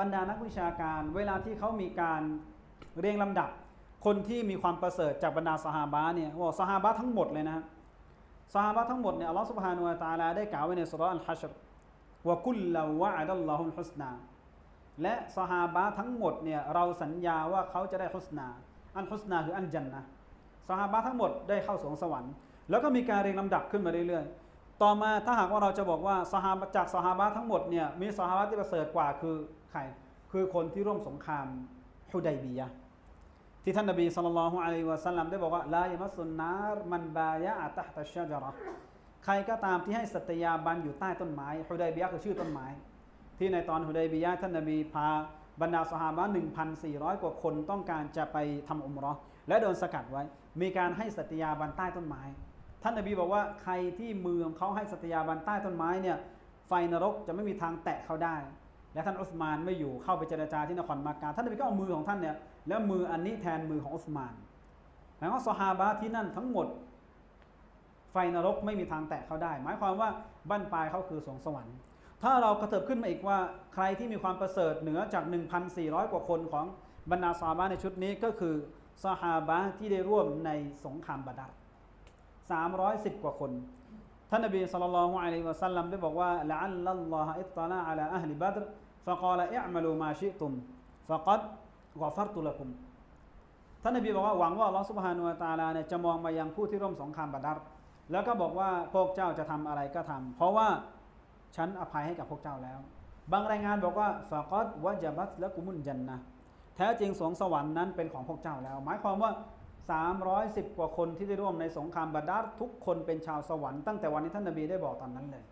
บรรดานักวิชาการ เวลาที่เขามีการเรียงลำดับ คนที่มีความประเสริฐจากบรรดาสหาบะเนี่ยว่าสหาบะทั้งหมดเลยนะสหาบะทั้งหมดเนี่ยอัลลอฮฺสุบฮานุวะตาลาได้กล่าวไว้ในสุราะห์อัลฮัชรว่ากุลลาวะอัดัลลอฮุลฮุสนาและสหาบะทั้งหมดเนี่ยเราสัญญาว่าเขาจะได้ฮุสนา อันฮุสนาคืออันจันนะสหาบะทั้งหมดได้เข้าสวงสวรรค์ แล้วก็มีการเรียงลำดับขึ้นมาเรื่อยๆ ต่อมาถ้าหากว่าเราจะบอกว่าสหาบะจากสหาบะทั้งหมดเนี่ยมีสหาบะที่ประเสริฐกว่าคือใครคือคนที่ร่วมสงครามฮุดัยบียะที่ท่านนบีสุลต่านละฮ์อะลัยฮิวะสัลลัมได้บอกว่าลายมัสุนนารมันบายะอะตตัชชะจาระใครก็ตามที่ให้สัตยาบันอยู่ใต้ต้นไม้ฮุดัยบียะคือชื่อต้นไม้ ที่ในตอนฮุดัยบียะท่านนบีพาบรรดาสหาบะ1,400 กว่าคนต้องการจะไปทำอุมราะห์และโดนสกัดไว้ มีการให้สัตยาบันใต้ต้นไม้ ท่านนบีบอกว่าใครที่มือของเขาให้สัตยาบันใต้ต้นไม้เนี่ยไฟนรกจะไม่มีทางแตะเขาได้ และท่านอุสมานไม่อยู่เข้าไปเจรจาที่นครมักกะท่านนบีก็เอามือของท่านเนี่ยแล้วมืออันนี้แทนมือของอุสมานหมายว่าสหาบะที่นั่นทั้งหมด ไฟนรกไม่มีทางแตะเขาได้ หมายความว่าบั้นปลายเขาคือสวงสวรรค์ ถ้าเรากระเถิบขึ้นมาอีกว่าใครที่มีความประเสริฐเหนือจาก 1,400 กว่าคนของบรรดาซาฮาบะในชุดนี้ก็คือซาฮาบะที่ได้ร่วมในสงครามบาดัร 310 กว่าคน ท่านนบีศ็อลลัลลอฮุอะลัยฮิวะสัลลัมได้บอกว่าละอัลลัลลอฮะอิตตะลาอะลาอะห์ลิบัดรฟะกาลอิอ์มะลูมาชิตุมฟะกัดกอฟัรตุละกุมท่านนบีบอกว่าหวังว่าอัลลอฮฺสุบฮานุวะตะอาลาเนี่ยจะมองมายังผู้ที่ร่วมสงครามบาดัรแล้วก็บอกว่าพวกเจ้าจะทำอะไรก็ทำเพราะว่าฉันอภัยให้กับพวกเจ้าแล้ว บางรายงานบอกว่าฟะกัดวะจาบัตและกุมุนจันนะแท้จริงสวงสวรรค์นั้นเป็นของพวกเจ้าแล้ว หมายความว่า 310 กว่าคนที่ได้ร่วมในสงครามบาดัรทุกคนเป็นชาวสวรรค์ตั้งแต่วันที่ท่านนบีได้บอกตอนนั้นเลย